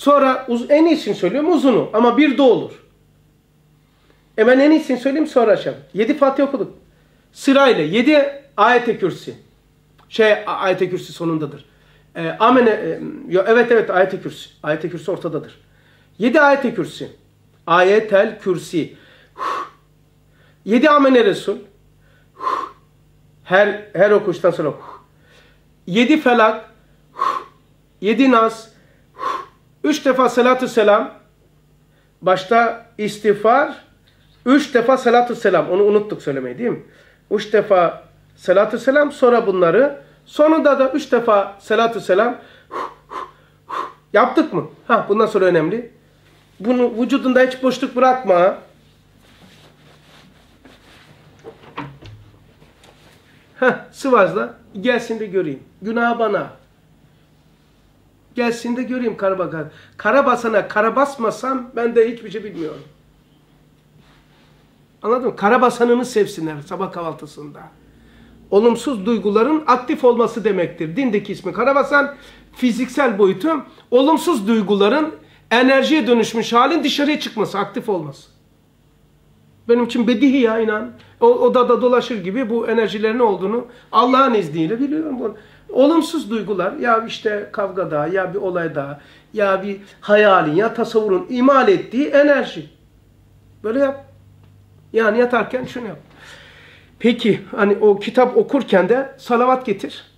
Sonra en iyisini söylüyorum uzunu ama bir de olur. E ben en iyisini söyleyeyim sonra aşağı. Yedi Fatih okuduk. Sırayla yedi ayet-i kürsi. Şey ayet-i kürsi sonundadır. E, amene, e, evet evet ayet-i kürsi. Ayet-i kürsi ortadadır. Yedi ayet-i kürsi. Ayetel kürsi. Yedi amene resul. Her her okuştan sonra. Yedi felak. Yedi nas. Üç defa salatü selam. Başta istiğfar. Üç defa salatü selam. Onu unuttuk söylemeyi değil mi? Üç defa salatü selam. Sonra bunları. Sonunda da üç defa salatü selam. Yaptık mı? Ha, bundan sonra önemli. Bunu vücudunda hiç boşluk bırakma. Heh, sıvazla gelsin de göreyim. Günah bana. Gelsin de göreyim Karabakar. Karabasana kara basmasam ben de hiçbir şey bilmiyorum. Anladın mı? Karabasanını sevsinler sabah kahvaltısında. Olumsuz duyguların aktif olması demektir. Dindeki ismi karabasan fiziksel boyutu olumsuz duyguların enerjiye dönüşmüş halin dışarıya çıkması, aktif olması. Benim için bedihi ya inan. O odada dolaşır gibi bu enerjilerin ne olduğunu Allah'ın izniyle biliyorum bunu. Olumsuz duygular ya işte kavgada ya bir olayda ya bir hayalin ya tasavvurun imal ettiği enerji. Böyle yap. Yani yatarken şunu yap. Peki hani o kitap okurken de salavat getir.